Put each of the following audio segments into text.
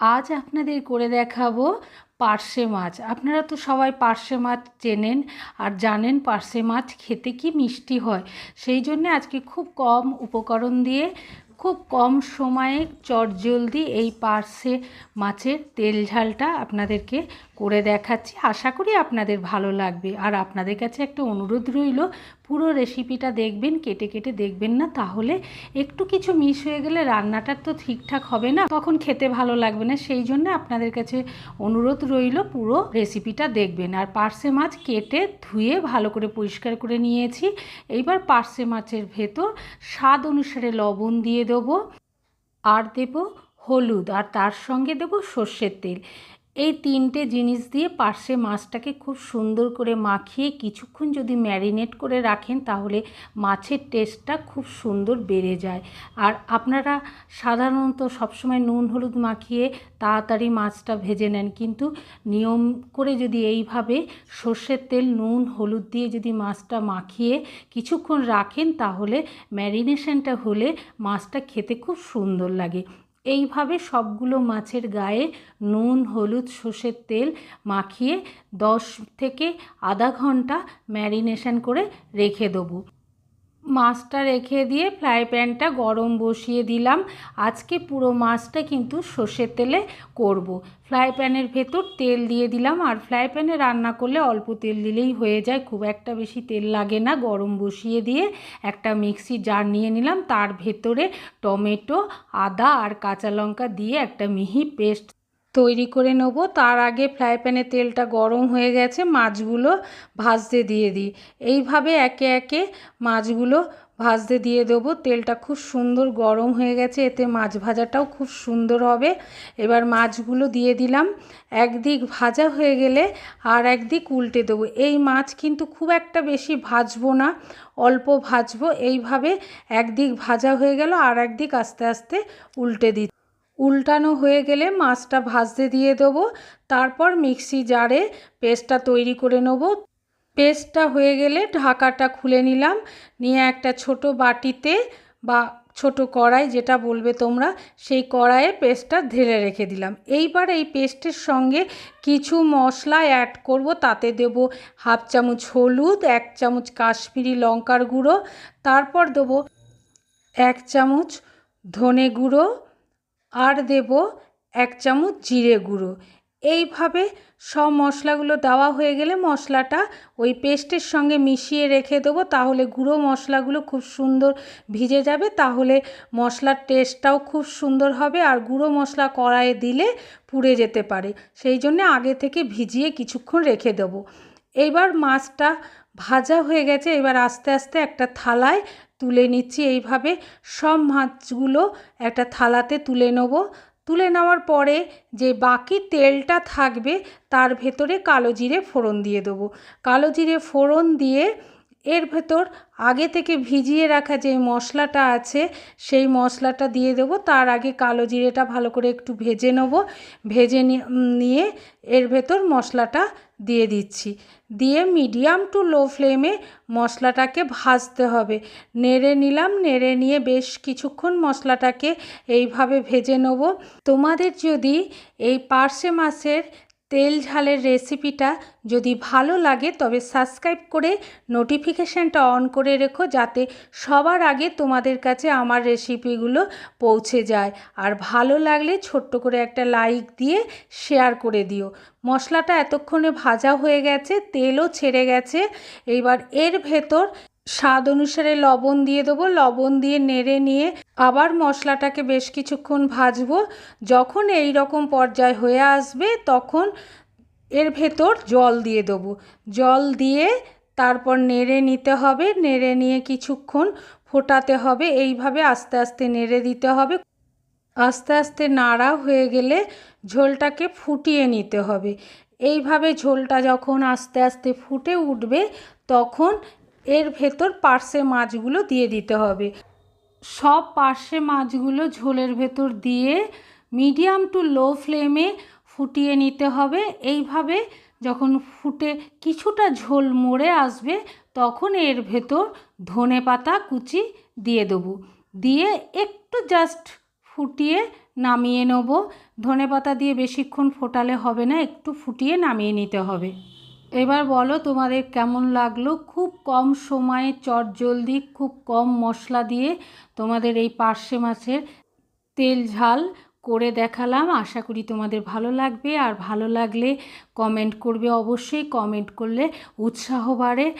আজ আপনাদের করে দেখাবো পার্শে মাছ। আপনারা তো সবাই পার্শে মাছ চেনেন আর জানেন পার্শে মাছ খেতে কি মিষ্টি হয়। সেই জন্য আজকে খুব কম উপকরণ দিয়ে, খুব কম সময়ে চটজলদি এই পার্শে মাছের তেল ঝালটা আপনাদেরকে করে দেখাচ্ছি। আশা করি আপনাদের ভালো লাগবে। আর আপনাদের কাছে একটা অনুরোধ রইল, পুরো রেসিপিটা দেখবেন, কেটে কেটে দেখবেন না, তাহলে একটু কিছু মিস হয়ে গেলে রান্নাটা তো ঠিকঠাক হবে না, তখন খেতে ভালো লাগবে না। সেই জন্য আপনাদের কাছে অনুরোধ রইল পুরো রেসিপিটা দেখবেন। আর পার্সে মাছ কেটে ধুয়ে ভালো করে পরিষ্কার করে নিয়েছি। এইবার পার্সে মাছের ভেতর স্বাদ অনুসারে লবণ দিয়ে দেবো। আর দেব হলুদ। আর তার সঙ্গে দেব সর্ষের তেল। এই তিনটে জিনিস দিয়ে পার্শে মাছটাকে খুব সুন্দর করে মাখিয়ে কিছুক্ষণ যদি ম্যারিনেট করে রাখেন, তাহলে মাছের টেস্টটা খুব সুন্দর বেড়ে যায়। আর আপনারা সাধারণত সবসময় নুন হলুদ মাখিয়ে তাড়াতাড়ি মাছটা ভেজে নেন, কিন্তু নিয়ম করে যদি এইভাবে সর্ষের তেল, নুন, হলুদ দিয়ে যদি মাছটা মাখিয়ে কিছুক্ষণ রাখেন, তাহলে ম্যারিনেশনটা হলে মাছটা খেতে খুব সুন্দর লাগে। এইভাবে সবগুলো মাছের গায়ে নুন, হলুদ, সর্ষের তেল মাখিয়ে দশ থেকে আধা ঘণ্টা ম্যারিনেশন করে রেখে দেবো। মাছটা রেখে দিয়ে ফ্রাই প্যানটা গরম বসিয়ে দিলাম। আজকে পুরো মাছটা কিন্তু সর্ষের তেলে করব। ফ্রাই প্যানের ভেতর তেল দিয়ে দিলাম। আর ফ্রাই প্যানে রান্না করলে অল্প তেল দিলেই হয়ে যায়। খুব একটা বেশি তেল লাগে না। গরম বসিয়ে দিয়ে একটা মিক্সি জার নিয়ে নিলাম। তার ভেতরে টমেটো, আদা আর কাঁচা লঙ্কা দিয়ে একটা মিহি পেস্ট তৈরি করে নেব। তার আগে ফ্রাই প্যানে তেলটা গরম হয়ে গেছে, মাছগুলো ভাজতে দিয়ে দিই। এইভাবে একে একে মাছগুলো ভাজতে দিয়ে দেবো। তেলটা খুব সুন্দর গরম হয়ে গেছে, এতে মাছ ভাজাটাও খুব সুন্দর হবে। এবার মাছগুলো দিয়ে দিলাম। একদিক ভাজা হয়ে গেলে আর একদিক উল্টে দেবো। এই মাছ কিন্তু খুব একটা বেশি ভাজবো না, অল্প ভাজবো। এইভাবে একদিক ভাজা হয়ে গেল আর একদিক আস্তে আস্তে উল্টে দিচ্ছি। উল্টানো হয়ে গেলে মাছটা ভাজতে দিয়ে দেবো। তারপর মিক্সি জারে পেস্টটা তৈরি করে নেব। পেস্টটা হয়ে গেলে ঢাকাটা খুলে নিলাম। নিয়ে একটা ছোট বাটিতে বা ছোট কড়াই যেটা বলবে তোমরা, সেই কড়াইয়ে পেস্টটা ঢেলে রেখে দিলাম। এইবার এই পেস্টের সঙ্গে কিছু মশলা অ্যাড করব। তাতে দেব হাফ চামচ হলুদ, এক চামচ কাশ্মীরি লঙ্কার গুঁড়ো। তারপর দেবো এক চামচ ধনে গুঁড়ো আর দেব এক চামচ জিরে গুঁড়ো। এইভাবে সব মশলাগুলো দেওয়া হয়ে গেলে মশলাটা ওই পেস্টের সঙ্গে মিশিয়ে রেখে দেবো, তাহলে গুঁড়ো মশলাগুলো খুব সুন্দর ভিজে যাবে, তাহলে মশলার টেস্টটাও খুব সুন্দর হবে আর গুঁড়ো মশলা কড়াইয়ে দিলে পুড়ে যেতে পারে। সেই জন্যে আগে থেকে ভিজিয়ে কিছুক্ষণ রেখে দেবো। এইবার মাছটা ভাজা হয়ে গেছে। এবার আস্তে আস্তে একটা থালায় তুলে নিচ্ছি এইভাবে। সব মাছগুলো একটা থালাতে তুলে নেব। তুলে নেওয়ার পরে যে বাকি তেলটা থাকবে, তার ভেতরে কালো জিরে ফোড়ন দিয়ে দেবো। কালো জিরে ফোড়ন দিয়ে এর ভেতর আগে থেকে ভিজিয়ে রাখা যে মশলাটা আছে, সেই মশলাটা দিয়ে দেবো। তার আগে কালো জিরেটা ভালো করে একটু ভেজে নেব। ভেজে নিয়ে এর ভেতর মশলাটা দিয়ে দিচ্ছি। দিয়ে মিডিয়াম টু লো ফ্লেমে মশলাটাকে ভাজতে হবে। নেড়ে নিলাম, নেড়ে নিয়ে বেশ কিছুক্ষণ মশলাটাকে এইভাবে ভেজে নেব। তোমাদের যদি এই পার্শে মাছের তেল ঝালের রেসিপিটা যদি ভালো লাগে, তবে সাবস্ক্রাইব করে নোটিফিকেশানটা অন করে রেখো, যাতে সবার আগে তোমাদের কাছে আমার রেসিপিগুলো পৌঁছে যায়। আর ভালো লাগলে ছোট্ট করে একটা লাইক দিয়ে শেয়ার করে দিও। মশলাটা এতক্ষণে ভাজা হয়ে গেছে, তেলও ছেড়ে গেছে। এবার এর ভেতর স্বাদ অনুসারে লবণ দিয়ে দেবো। লবণ দিয়ে নেড়ে নিয়ে আবার মশলাটাকে বেশ কিছুক্ষণ ভাজবো। যখন এই রকম পর্যায় হয়ে আসবে, তখন এর ভেতর জল দিয়ে দেবো। জল দিয়ে তারপর নেড়ে নিতে হবে। নেড়ে নিয়ে কিছুক্ষণ ফোটাতে হবে। এইভাবে আস্তে আস্তে নেড়ে দিতে হবে। আস্তে আস্তে নাড়া হয়ে গেলে ঝোলটাকে ফুটিয়ে নিতে হবে। এইভাবে ঝোলটা যখন আস্তে আস্তে ফুটে উঠবে, তখন এর ভেতর পার্শে মাছগুলো দিয়ে দিতে হবে। সব পার্শে মাছগুলো ঝোলের ভেতর দিয়ে মিডিয়াম টু লো ফ্লেমে ফুটিয়ে নিতে হবে। এইভাবে যখন ফুটে কিছুটা ঝোল মরে আসবে, তখন এর ভেতর ধনে পাতা কুচি দিয়ে দেবো। দিয়ে একটু জাস্ট ফুটিয়ে নামিয়ে নেব। ধনে পাতা দিয়ে বেশিক্ষণ ফোটালে হবে না, একটু ফুটিয়ে নামিয়ে নিতে হবে। এবার বলো তোমাদের কেমন লাগল? খুব কম সময়ে চট জলদি, খুব কম মশলা দিয়ে তোমাদের এই পার্শে মাছের তেল ঝাল করে দেখালাম। আশা করি তোমাদের ভালো লাগবে। আর ভালো লাগলে কমেন্ট করবে অবশ্যই। কমেন্ট করলে উৎসাহ বাড়ে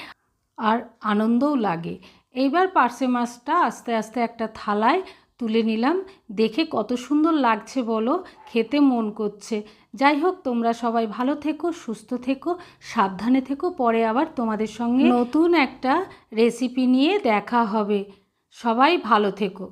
আর আনন্দও লাগে। এইবার পার্সে মাছটা আস্তে আস্তে একটা থালায় তুলে নিলাম। দেখে কত সুন্দর লাগছে বলো, খেতে মন করছে। যাই হোক, তোমরা সবাই ভালো থেকো, সুস্থ থেকো, সাবধানে থেকো, পরে আবার তোমাদের সঙ্গে নতুন একটা রেসিপি নিয়ে দেখা হবে। সবাই ভালো থেকো।